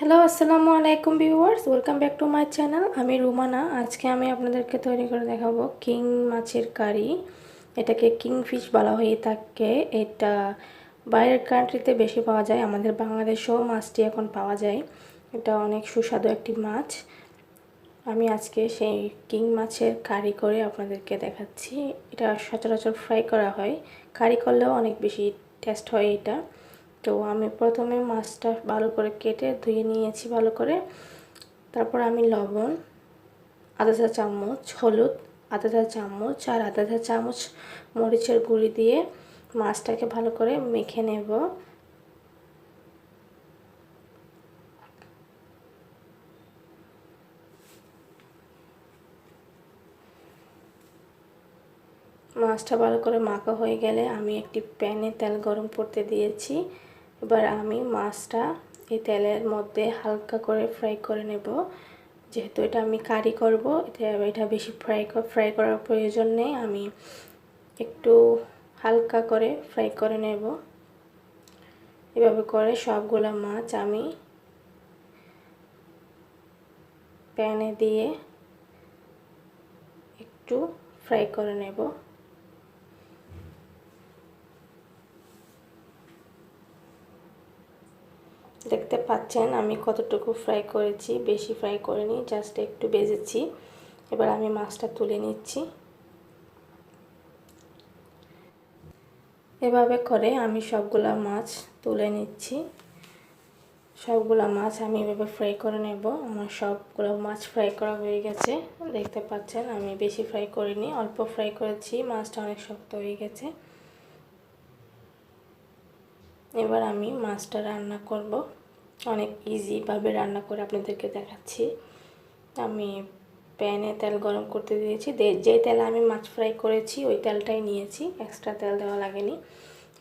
Hello আসসালামু আলাইকুম viewers welcome back to my channel আমি রুমানা। আজকে আমি আপনাদেরকে তৈরি করে দেখাবো কিং মাছের কারি। এটাকে কিং ফিশ বলা হয়ে থাকে। এটা বাইরের কান্ট্রিতে বেশি পাওয়া যায়। আমাদের বাংলাদেশেও মাছটি এখন পাওয়া যায়। এটা অনেক সুস্বাদু একটি মাছ। আমি আজকে সেই কিং মাছের কারি করে আপনাদেরকে দেখাচ্ছি। এটা সচরাচর ফ্রাই করা হয়। কারি করলেও অনেক বেশি টেস্ট হয় এটা। তো আমি প্রথমে মাছটা ভালো করে কেটে ধুয়ে নিয়েছি ভালো করে। তারপর আমি লবণ আধা চা চামচ, হলুদ আধা চা চামচ আর আধা চা চামচ মরিচের গুঁড়ি দিয়ে মাছটাকে ভালো করে মেখে নেব। মাছটা ভালো করে মাখা হয়ে গেলে আমি একটি প্যানে তেল গরম করতে দিয়েছি। এবার আমি মাছটা এই তেলের মধ্যে হালকা করে ফ্রাই করে নেব। যেহেতু এটা আমি কারি করব এটা এটা বেশি ফ্রাই ফ্রাই করার প্রয়োজন নেই। আমি একটু হালকা করে ফ্রাই করে নেব। এভাবে করে সবগুলো মাছ আমি প্যানে দিয়ে একটু ফ্রাই করে নেব দেখতে পাচ্ছেন, আমি কতটুকু ফ্রাই করেছি, বেশি ফ্রাই করিনি জাস্ট একটু বেজেছি। এবার আমি মাছটা তুলে নিচ্ছি। এভাবে করে আমি সবগুলা মাছ তুলে নিচ্ছি। সবগুলা মাছ আমি এভাবে ফ্রাই করে নেব। আমার সবগুলো মাছ ফ্রাই করা হয়ে গেছে। দেখতে পাচ্ছেন, আমি বেশি ফ্রাই করিনি, অল্প ফ্রাই করেছি, মাছটা অনেক শক্ত হয়ে গেছে। এবার আমি মাছটা রান্না করব। অনেক ইজিভাবে রান্না করে আপনাদেরকে দেখাচ্ছি। আমি প্যানে তেল গরম করতে দিয়েছি। যে তেলে আমি মাছ ফ্রাই করেছি, ওই তেলটাই নিয়েছি। এক্সট্রা তেল দেওয়া লাগেনি।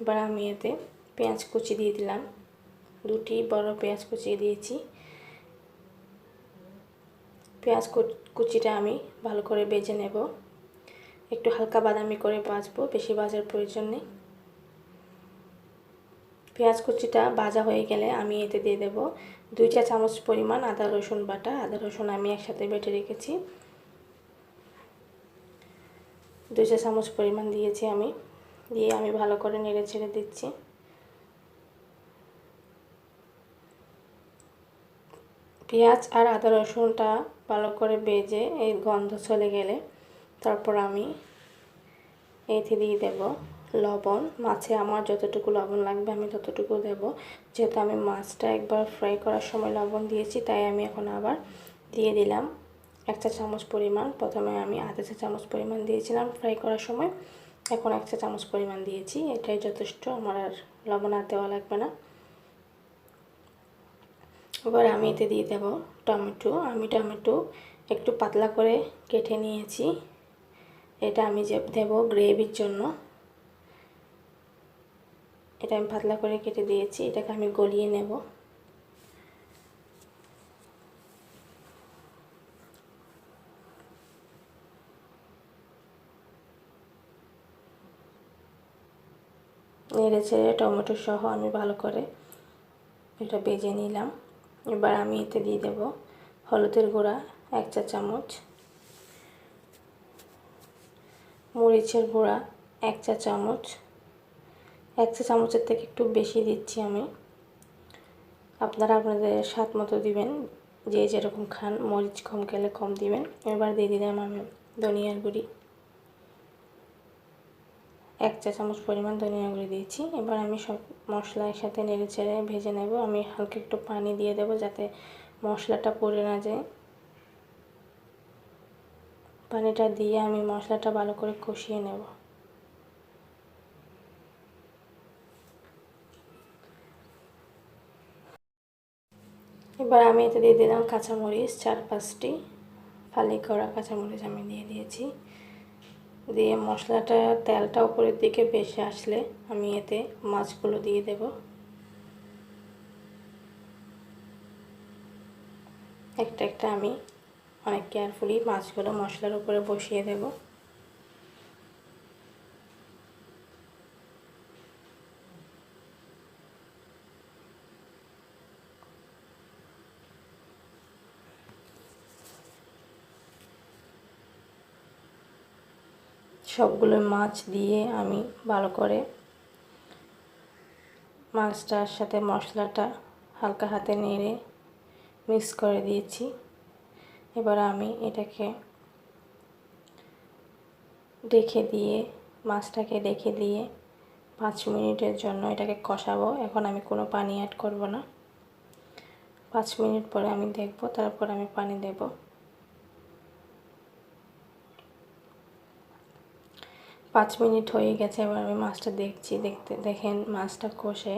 এবার আমি এতে পেঁয়াজ কুচি দিয়ে দিলাম। দুটি বড় পেঁয়াজ কুচিয়ে দিয়েছি। পেঁয়াজ কুচিটা আমি ভালো করে বেজে নেব। একটু হালকা বাদামি করে বাজবো বেশি বাজার প্রয়োজন নেই। পেঁয়াজ কুচিটা ভাজা হয়ে গেলে আমি এতে দিয়ে দেব দুই চা চামচ পরিমাণ আদা, রসুন বাটা। আদা, রসুন আমি একসাথে বেটে রেখেছি। দুই চা চামচ পরিমাণ দিয়েছি আমি। দিয়ে আমি ভালো করে নেড়ে ছেড়ে দিচ্ছি। পেঁয়াজ আর আদা, রসুনটা ভালো করে বেজে এই গন্ধ চলে গেলে তারপর আমি এতে দিয়ে দেব। লবণ। মাছে আমার যতটুকু লবণ লাগবে আমি ততটুকু দেব। যেহেতু আমি মাছটা একবার ফ্রাই করার সময় লবণ দিয়েছি, তাই আমি এখন আবার দিয়ে দিলাম এক চা চামচ পরিমাণ। প্রথমে আমি আধা চা চামচ পরিমাণ দিয়েছিলাম ফ্রাই করার সময়। এখন এক চা চামচ পরিমাণ দিয়েছি। এটাই যথেষ্ট, আমার আর লবণ আর দেওয়া লাগবে না। এবার আমি এতে দিয়ে দেব টমেটো। আমি টমেটো একটু পাতলা করে কেটে নিয়েছি। এটা আমি যে দেব গ্রেভির জন্য। এটা আমি পাতলা করে কেটে দিয়েছি, এটাকে আমি গলিয়ে নেব। নেড়ে ছেড়ে টমেটো সহ আমি ভালো করে এটা বেজে নিলাম। এবার আমি এতে দিয়ে দেব হলুদের গুঁড়া, এক চা চামচ। মরিচের গুঁড়া, এক চা চামচ। এক চা চামচের থেকে একটু বেশি দিচ্ছি আমি। আপনারা আপনাদের স্বাদ মতো দিবেন, যে যেরকম খান, মরিচ কম খেলে কম দিবেন। এবার দিয়ে দিলাম আমি ধনিয়ার গুঁড়ি। এক চা চামচ পরিমাণ ধনিয়া গুঁড়ি দিয়েছি। এবার আমি সব মশলা একসাথে নেড়ে চেড়ে ভেজে নেব। আমি হালকা একটু পানি দিয়ে দেব যাতে মশলাটা পড়ে না যায়। পানিটা দিয়ে আমি মশলাটা ভালো করে কষিয়ে নেব। এবার আমি এতে দিয়ে দিলাম কাঁচামরিচ চার পাঁচটি। ফালি করা কাঁচামরিচ আমি দিয়ে দিয়েছি। দিয়ে মশলাটা, তেলটা উপরের দিকে বেশি আসলে আমি এতে মাছগুলো দিয়ে দেব। একটা একটা আমি অনেক কেয়ারফুলি মাছগুলো মশলার উপরে বসিয়ে দেবো। সবগুলো মাছ দিয়ে আমি ভালো করে মাছটার সাথে মশলাটা হালকা হাতে নেড়ে মিক্স করে দিয়েছি। এবার আমি এটাকে রেখে দিয়ে, মাছটাকে রেখে দিয়ে পাঁচ মিনিটের জন্য এটাকে কষাবো। এখন আমি কোনো পানি অ্যাড করব না। পাঁচ মিনিট পরে আমি দেখব, তারপর আমি পানি দেব। পাঁচ মিনিট হয়ে গেছে, এবার আমি মাছটা দেখছি। দেখতে, দেখেন মাছটা কষে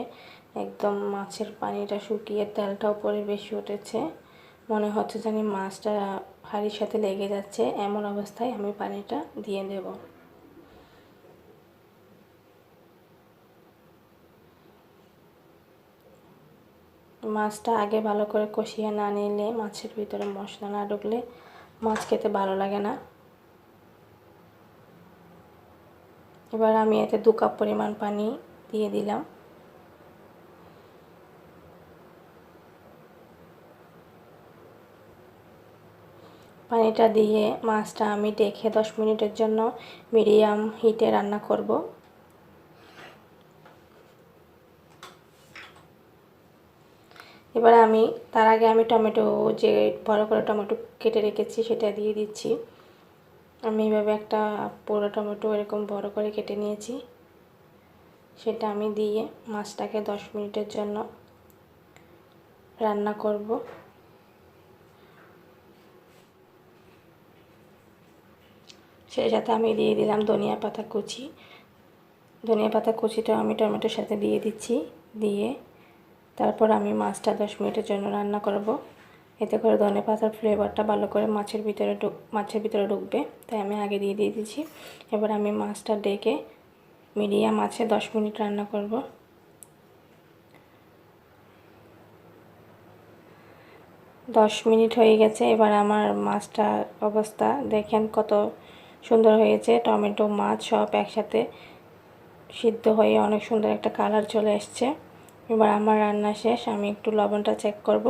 একদম মাছের পানিটা শুকিয়ে তেলটা উপরে বেশি উঠেছে। মনে হচ্ছে যেন মাছটা হাড়ির সাথে লেগে যাচ্ছে, এমন অবস্থায় আমি পানিটা দিয়ে দেব। মাছটা আগে ভালো করে কষিয়ে না নিলে মাছের ভিতরে মশলা না ঢুকলে মাছ খেতে ভালো লাগে না। এবার আমি এতে দু কাপ পরিমাণ পানি দিয়ে দিলাম। পানিটা দিয়ে মাছটা আমি ডেকে দশ মিনিটের জন্য মিডিয়াম হিটে রান্না করব। এবার আমি, তার আগে আমি টমেটো যে বড় করে টমেটো কেটে রেখেছি সেটা দিয়ে দিচ্ছি। আমি এইভাবে একটা পুরো টমেটো এরকম বড় করে কেটে নিয়েছি। সেটা আমি দিয়ে মাছটাকে দশ মিনিটের জন্য রান্না করব। সেই সাথে আমি দিয়ে দিলাম ধনিয়া পাতা কুচি। ধনিয়া পাতা কুচিটা আমি টমেটোর সাথে দিয়ে দিচ্ছি, দিয়ে তারপর আমি মাছটা দশ মিনিটের জন্য রান্না করব। এতে করে ধনে পাতার ফ্লেভারটা ভালো করে মাছের ভিতরে ঢুক মাছের ভিতরে ঢুকবে। তাই আমি আগে দিয়ে দিয়ে দিচ্ছি। এবার আমি মাছটা ডেকে মিডিয়াম আছে দশ মিনিট রান্না করব। দশ মিনিট হয়ে গেছে। এবার আমার মাছটার অবস্থা দেখেন কত সুন্দর হয়েছে। টমেটো, মাছ সব একসাথে সিদ্ধ হয়ে অনেক সুন্দর একটা কালার চলে এসছে। এবার আমার রান্না শেষ। আমি একটু লবণটা চেক করব।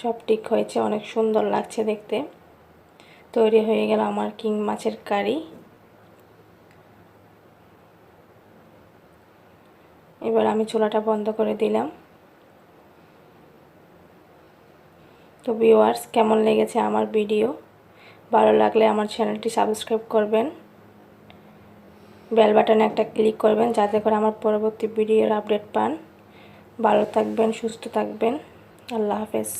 সব ঠিক হয়েছে, অনেক সুন্দর লাগছে দেখতে। তৈরি হয়ে গেল আমার কিং মাছের কারি। এবার আমি চুলাটা বন্ধ করে দিলাম। তো ভিউয়ার্স কেমন লেগেছে আমার ভিডিও ভালো লাগলে আমার চ্যানেলটি সাবস্ক্রাইব করবেন। বেল বাটনে একটা ক্লিক করবেন যাতে করে আমার পরবর্তী ভিডিওর আপডেট পান। ভালো থাকবেন, সুস্থ থাকবেন। আল্লাহ হাফেজ।